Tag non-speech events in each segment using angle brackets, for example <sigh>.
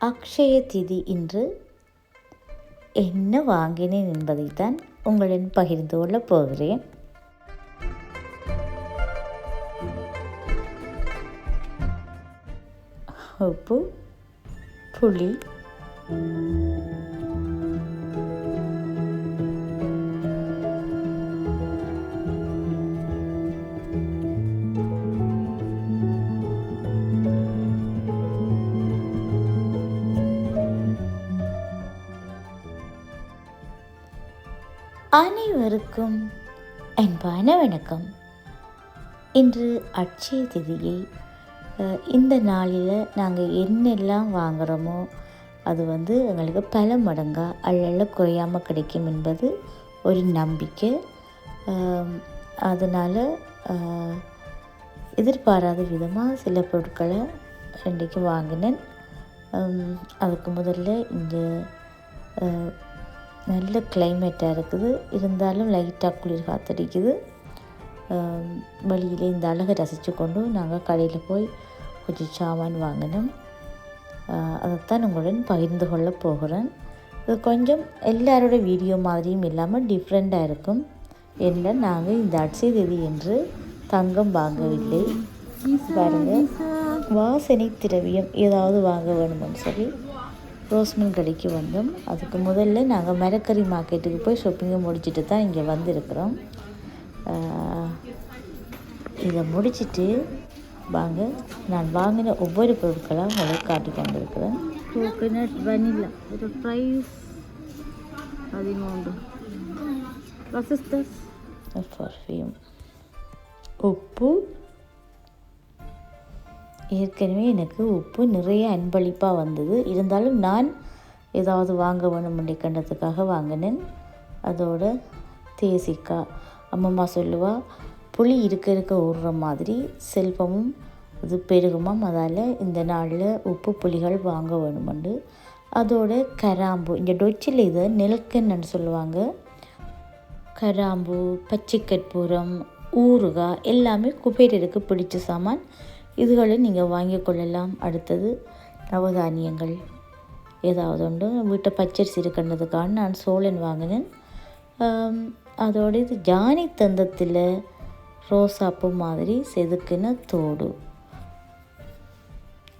அக்ஷய திதி இன்று என்ன வாங்கினேன் என்பதைத்தான் உங்களுடன் பகிர்ந்து கொள்ளப் போகிறேன். உப்பு புளி அனைவருக்கும் அன்பான வணக்கம். இன்று அட்சய திதியை இந்த நாளில் நாங்கள் என்னெல்லாம் வாங்குகிறோமோ அது வந்து எங்களுக்கு பல மடங்காக அல்ல குறையாமல் கிடைக்கும் என்பது ஒரு நம்பிக்கை. அதனால் எதிர்பாராத விதமாக சில பொருட்களை இன்றைக்கு வாங்கினேன். அதுக்கு முதல்ல இந்த நல்ல கிளைமேட்டாக இருக்குது. இருந்தாலும் லைட்டாக குளிர் காத்தடிக்குது. ஆம், வெளியிலே இந்த அழகை ரசித்து கொண்டு நாங்கள் கடையில் போய் கொஞ்சம் சாமான் வாங்கினோம். அதைத்தான் உங்களுடன் பகிர்ந்து கொள்ள போகிறேன். இது கொஞ்சம் எல்லாரோட வீடியோ மாதிரியும் இல்லாமல் டிஃப்ரெண்ட்டாக இருக்கும். என்ன நாங்கள் இந்த அட்சய தேதி என்று தங்கம் வாங்கவில்லை. பாருங்க வாசனை திரவியம் ஏதாவது வாங்க வேணும்னு சொல்லி ரோஸ் மில் கடைக்கு வந்தோம். அதுக்கு முதல்ல நாங்கள் மரக்கறி மார்க்கெட்டுக்கு போய் ஷாப்பிங்கை முடிச்சுட்டு தான் இங்கே வந்திருக்கிறோம். இதை முடிச்சுட்டு வாங்க. நான் வாங்கின ஒவ்வொரு பொருட்களாக உங்களுக்கு காட்டி கொண்டிருக்கிறேன். கோகனட் வனிலா இது ப்ரைஸ் பதிமூன்று. பர்ஃப்யூம் உப்பு ஏற்கனவே எனக்கு உப்பு நிறைய அன்பளிப்பாக வந்தது. இருந்தாலும் நான் ஏதாவது வாங்க வேணும் கண்டதுக்காக வாங்கினேன். அதோட தேசிக்காய் அம்மம்மா சொல்லுவா புளி இருக்க இருக்க ஊடுற மாதிரி செல்வமும் இது பெருகுமாம். அதால் இந்த நாளில் உப்பு புளிகள் வாங்க வேணுமெண்டு அதோட கராம்பு இங்கே டொச்சில் இதை நெல்கன்னு சொல்லுவாங்க. கராம்பு பச்சை கற்பூரம் ஊறுகாய் எல்லாமே குபேரருக்கு பிடிச்ச சாமான். இதுகளை நீங்கள் வாங்கி கொள்ளலாம். அடுத்தது நவதானியங்கள். ஏதாவது உண்டு வீட்டை பச்சரிசி இருக்கின்றதுக்கான நான் சோழன் வாங்கினேன். ஆம், அதோட இது ஜானி தந்தத்தில் ரோசாப்பூ மாதிரி செதுக்கின தோடு.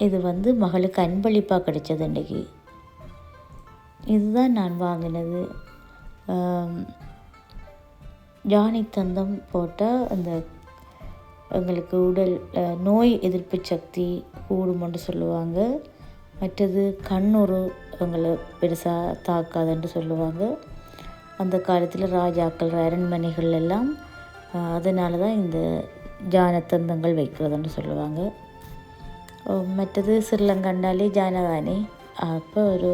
இது வந்து மகளுக்கு அன்பளிப்பாக கிடைச்சது இன்றைக்கி இதுதான் நான் வாங்கினது. ஜானி தந்தம் போட்டால் அந்த எங்களுக்கு உடல் நோய் எதிர்ப்பு சக்தி கூடுமென்று சொல்லுவாங்க. மற்றது கண்ணுறு எங்களை பெருசாக தாக்காதுன்னு சொல்லுவாங்க. அந்த காலத்தில் ராஜாக்கள் அரண்மனைகள் எல்லாம் அதனால தான் இந்த ஜானத்தந்தங்கள் வைக்கிறதுன்னு சொல்லுவாங்க. மற்றது ஸ்ரீலங்கண்டாலே ஜானதானே அப்போ ஒரு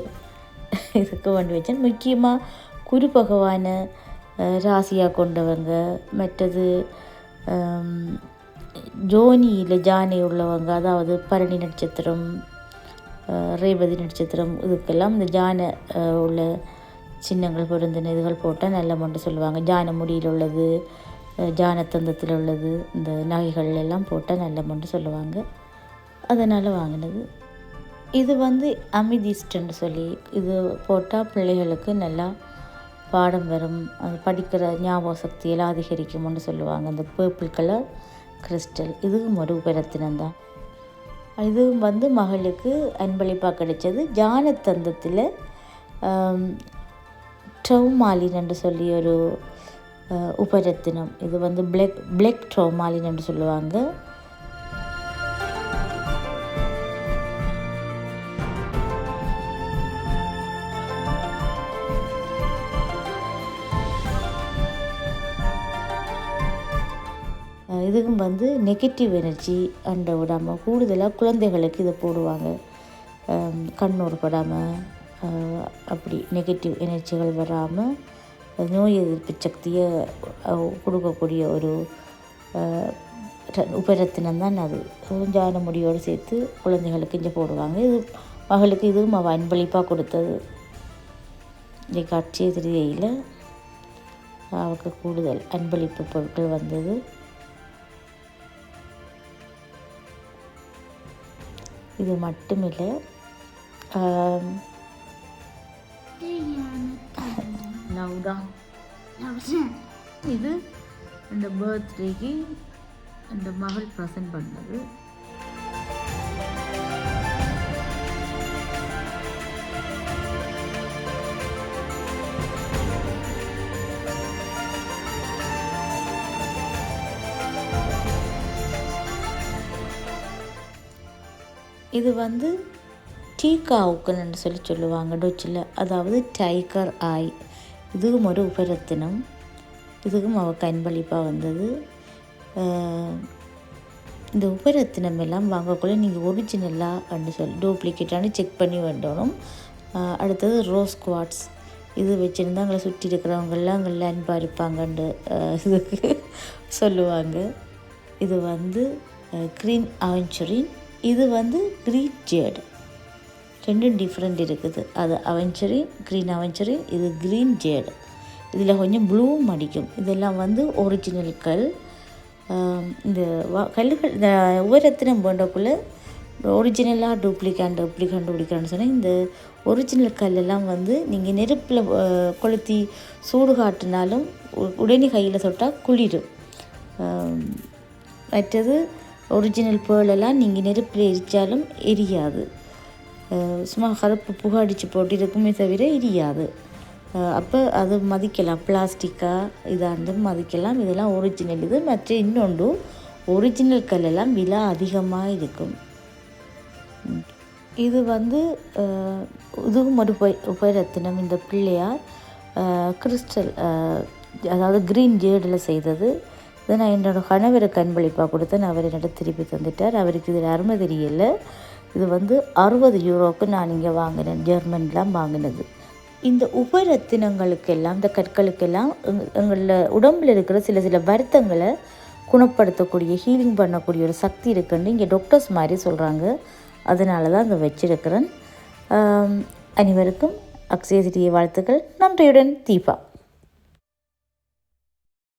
<laughs> இதுக்கு வேண்டி வச்சேன். முக்கியமாக குரு பகவானை ராசியாக கொண்டவங்க. மற்றது ஜோனியில் ஜானி உள்ளவங்க அதாவது பரணி நட்சத்திரம் ரேபதி ரேவதி நட்சத்திரம் இதுக்கெல்லாம் இந்த ஜான உள்ள சின்னங்கள் பொருந்தின இதுகள் போட்டால் நல்ல மண்டு சொல்லுவாங்க. ஜான முடியில் உள்ளது ஜானத்தந்தத்தில் உள்ளது இந்த நகைகள் எல்லாம் போட்டால் நல்ல மண்டு சொல்லுவாங்க. அதனால் வாங்கினது. இது வந்து அமிதிஸ்ட்ன்னு சொல்லி இது போட்டால் பிள்ளைகளுக்கு நல்லா பாடம் வரும். அது படிக்கிற ஞாபக சக்தியெல்லாம் அதிகரிக்கும்னு சொல்லுவாங்க. அந்த பர்பிள் கலர் கிறிஸ்டல். இதுவும் ஒரு உபரத்தினம் தான் இதுவும் வந்து மகளுக்கு அன்பளிப்பாக கிடைச்சது. ஜானத்தந்தத்தில் ட்ரௌமாலின் என்று சொல்லி ஒரு உபரத்தினம் இது வந்து பிளெக் பிளெக் ட்ரௌமாலின் என்று சொல்லுவாங்க. இதுக்கும் இதுவும் வந்து நெகட்டிவ் எனர்ஜி அண்டை விடாமல் கூடுதலாக குழந்தைகளுக்கு இதை போடுவாங்க. அஹ் கண்ணூர் படாமல் அப்படி நெகட்டிவ் எனர்ஜிகள் வராமல் நோய் எதிர்ப்பு சக்தியை கொடுக்கக்கூடிய ஒரு உபரத்தினம் தான் அது. ஜான முடியோடு சேர்த்து குழந்தைகளுக்கு இங்கே போடுவாங்க. இது மகளுக்கு இதுவும் அவள் அன்பளிப்பாக கொடுத்தது. இன்றைக்கு அட்சய திருதியில் அவளுக்கு கூடுதல் அன்பளிப்பு பொருட்கள் வந்தது. இது மட்டுமில்லை ஆம், love தான் இது இந்த பர்த்டேக்கு இந்த மகள் ப்ரெசன்ட் பண்ணது. இது வந்து டீக்கா சொல்லி சொல்லுவாங்க டொச்சில். அதாவது டைகர் ஆய். இதுவும் ஒரு உபரத்தினம். இதுக்கும் அவள் கண்பளிப்பாக வந்தது. இந்த உபரத்தினம் எல்லாம் வாங்கக்குள்ளே நீங்கள் ஒரிஜினலாக அப்படின்னு சொல்லி டூப்ளிகேட்டானு செக் பண்ணி வேண்டணும் அடுத்தது ரோஸ் குவாட்ஸ் இது வச்சுருந்தா அங்கே சுற்றி இருக்கிறவங்கெல்லாம் அங்கே அன்பாக இருப்பாங்கன்னு இதுக்கு சொல்லுவாங்க. இது வந்து க்ரீன் அவென்ச்சுரின் இது வந்து க்ரீன் ஜேடு ரெண்டும் டிஃப்ரெண்ட் இருக்குது. அது அவெஞ்சரி க்ரீன் அவெஞ்சரி இது க்ரீன் ஜேடு இதில் கொஞ்சம் ப்ளூவும் அடிக்கும். இதெல்லாம் வந்து ஒரிஜினல் கல். இந்த கல்லுகள் இந்த உயரத்தினம் வேண்டக்குள்ளே ஒரிஜினலாக டூப்ளிகேண்ட் எப்படி கண்டுபிடிக்கிறேன்னு சொன்னால் இந்த ஒரிஜினல் கல்லெல்லாம் வந்து நீங்கள் நெருப்பில் கொளுத்தி சூடு காட்டினாலும் உடனே கையில் தொட்டால் குளிரும். மற்றது ஒரிஜினல் பேர்லெல்லாம் நீங்கள் நெருப்பில் எரித்தாலும் எரியாது. சும்மா கருப்பு புகை அடித்து போட்டு இருக்குமே தவிர எரியாது. அப்போ அது மதிக்கலாம். பிளாஸ்டிக்காக இதாண்டு மதிக்கலாம். இதெல்லாம் ஒரிஜினல் இது மற்ற இன்னொன்று ஒரிஜினல் கல்லெல்லாம் விலை அதிகமாக இருக்கும். இது வந்து இதுவும் ஒரு உபரத்தினம் இந்த பிள்ளையார் கிறிஸ்டல் அதாவது க்ரீன் ஜேடில் செய்தது. இதை நான் என்னோடய கணவருக்கு அன்பளிப்பாக கொடுத்தேன் அவர் என்னோட திருப்பி தந்துட்டார். அவருக்கு இதில் அருமை தெரியல இது வந்து அறுபது யூரோக்கு நான் இங்கே வாங்கினேன். ஜெர்மன்லாம் வாங்கினது. இந்த உபரத்தினங்களுக்கெல்லாம் இந்த கற்களுக்கெல்லாம் எங்களில் உடம்பில் இருக்கிற சில சில வருத்தங்களை குணப்படுத்தக்கூடிய ஹீலிங் பண்ணக்கூடிய ஒரு சக்தி இருக்குன்னு இங்கே டாக்டர்ஸ் மாதிரி சொல்கிறாங்க அதனால தான் இதை வச்சிருக்கிறேன். அனைவருக்கும் அக்ஷய வாழ்த்துக்கள். நன்றியுடன் தீபா.